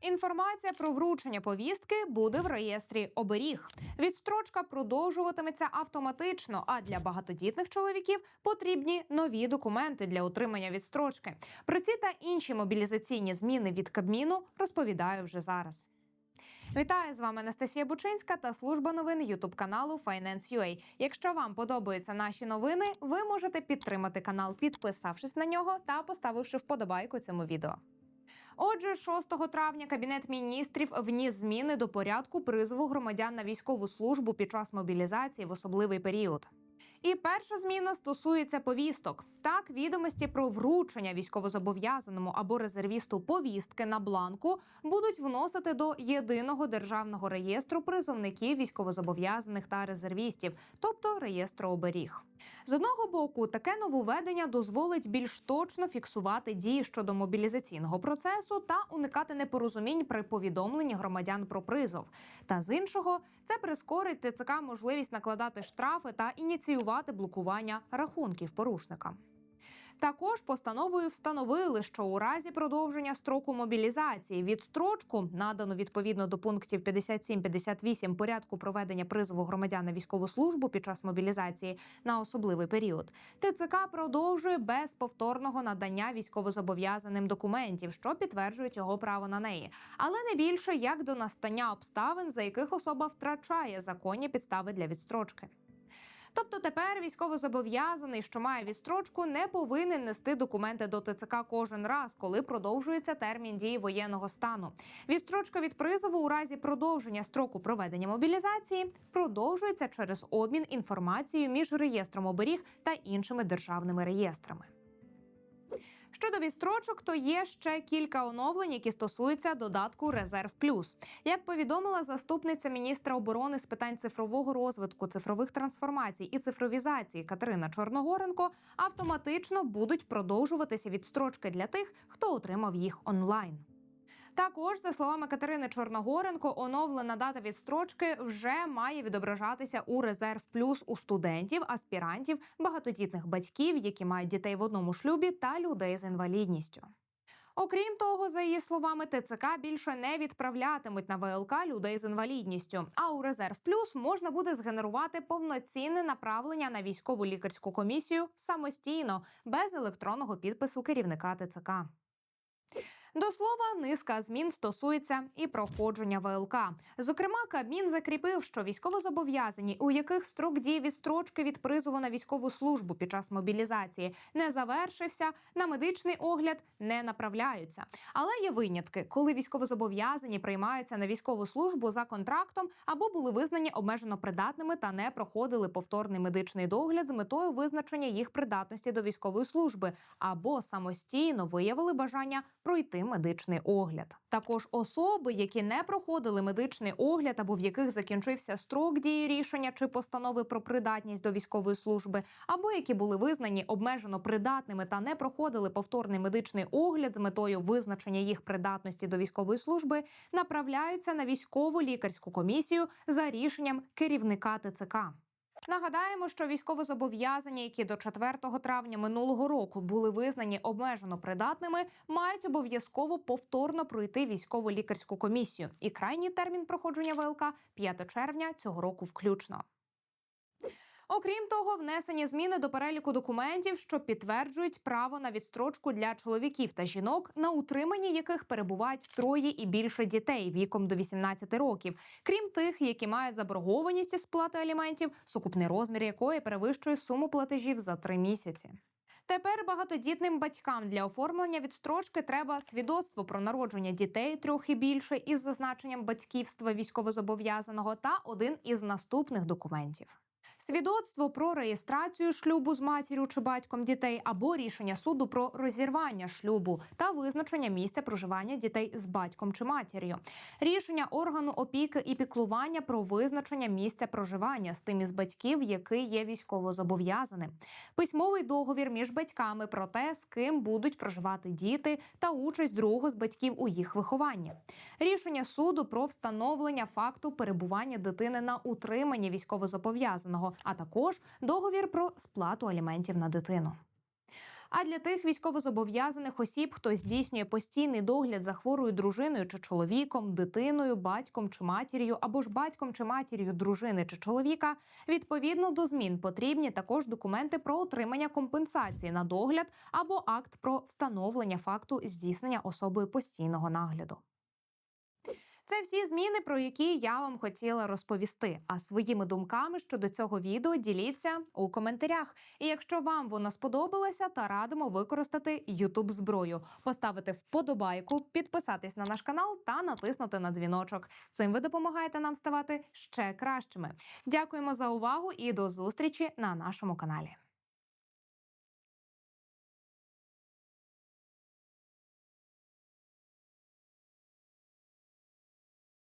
Інформація про вручення повістки буде в реєстрі оберіг. Відстрочка продовжуватиметься автоматично. А для багатодітних чоловіків потрібні нові документи для отримання відстрочки. Про ці та інші мобілізаційні зміни від Кабміну розповідаю вже зараз. Вітаю з вами Анастасія Бучинська та служба новин Ютуб каналу Finance.ua. Якщо вам подобаються наші новини, ви можете підтримати канал, підписавшись на нього та поставивши вподобайку цьому відео. Отже, 6 травня кабінет міністрів вніс зміни до порядку призову громадян на військову службу під час мобілізації в особливий період. І перша зміна стосується повісток. Так, відомості про вручення військовозобов'язаному або резервісту повістки на бланку будуть вносити до єдиного державного реєстру призовників військовозобов'язаних та резервістів, тобто реєстру оберіг. З одного боку, таке нововведення дозволить більш точно фіксувати дії щодо мобілізаційного процесу та уникати непорозумінь при повідомленні громадян про призов. Та з іншого, це прискорить ТЦК можливість накладати штрафи та ініціювати блокування рахунків порушникам. Також постановою встановили, що у разі продовження строку мобілізації відстрочку, надану відповідно до пунктів 57-58 порядку проведення призову громадян на військову службу під час мобілізації на особливий період, ТЦК продовжує без повторного надання військовозобов'язаним документів, що підтверджують його право на неї, але не більше як до настання обставин, за яких особа втрачає законні підстави для відстрочки. Тобто тепер військовозобов'язаний, що має відстрочку, не повинен нести документи до ТЦК кожен раз, коли продовжується термін дії воєнного стану. Відстрочка від призову у разі продовження строку проведення мобілізації продовжується через обмін інформацією між реєстром оберіг та іншими державними реєстрами. Щодо відстрочок, то є ще кілька оновлень, які стосуються додатку Резерв Плюс. Як повідомила заступниця міністра оборони з питань цифрового розвитку, цифрових трансформацій і цифровізації Катерина Чорногоренко, автоматично будуть продовжуватися відстрочки для тих, хто отримав їх онлайн. Також, за словами Катерини Чорногоренко, оновлена дата відстрочки вже має відображатися у резерв плюс у студентів, аспірантів, багатодітних батьків, які мають дітей в одному шлюбі, та людей з інвалідністю. Окрім того, за її словами, ТЦК більше не відправлятимуть на ВЛК людей з інвалідністю. А у резерв плюс можна буде згенерувати повноцінне направлення на військову лікарську комісію самостійно, без електронного підпису керівника ТЦК. До слова, низка змін стосується і проходження ВЛК. Зокрема, Кабмін закріпив, що військовозобов'язані, у яких строк дії відстрочки від призову на військову службу під час мобілізації не завершився, на медичний огляд не направляються. Але є винятки, коли військовозобов'язані приймаються на військову службу за контрактом або були визнані обмежено придатними та не проходили повторний медичний догляд з метою визначення їх придатності до військової служби, або самостійно виявили бажання пройти медичний огляд. Також особи, які не проходили медичний огляд або в яких закінчився строк дії рішення чи постанови про придатність до військової служби, або які були визнані обмежено придатними та не проходили повторний медичний огляд з метою визначення їх придатності до військової служби, направляються на військову лікарську комісію за рішенням керівника ТЦК. Нагадаємо, що військовозобов'язані, які до 4 травня минулого року були визнані обмежено придатними, мають обов'язково повторно пройти військову лікарську комісію. І крайній термін проходження ВЛК 5 червня цього року включно. Окрім того, внесені зміни до переліку документів, що підтверджують право на відстрочку для чоловіків та жінок, на утриманні яких перебувають троє і більше дітей віком до 18 років, крім тих, які мають заборгованість із сплати аліментів, сукупний розмір якої перевищує суму платежів за три місяці. Тепер багатодітним батькам для оформлення відстрочки треба свідоцтво про народження дітей трьох і більше із зазначенням батьківства військовозобов'язаного та один із наступних документів. Свідоцтво про реєстрацію шлюбу з матір'ю чи батьком дітей або рішення суду про розірвання шлюбу та визначення місця проживання дітей з батьком чи матір'ю, рішення органу опіки і піклування про визначення місця проживання з тим із батьків, який є військовозобов'язаним, письмовий договір між батьками про те, з ким будуть проживати діти, та участь другого з батьків у їх вихованні, рішення суду про встановлення факту перебування дитини на утриманні військовозобов'язаного, а також договір про сплату аліментів на дитину. А для тих військовозобов'язаних осіб, хто здійснює постійний догляд за хворою дружиною чи чоловіком, дитиною, батьком чи матір'ю, або ж батьком чи матір'ю дружини чи чоловіка, відповідно до змін потрібні також документи про отримання компенсації на догляд або акт про встановлення факту здійснення особою постійного нагляду. Це всі зміни, про які я вам хотіла розповісти. А своїми думками щодо цього відео діліться у коментарях. І якщо вам воно сподобалося, то радимо використати youtube зброю, поставити вподобайку, підписатись на наш канал та натиснути на дзвіночок. Цим ви допомагаєте нам ставати ще кращими. Дякуємо за увагу і до зустрічі на нашому каналі.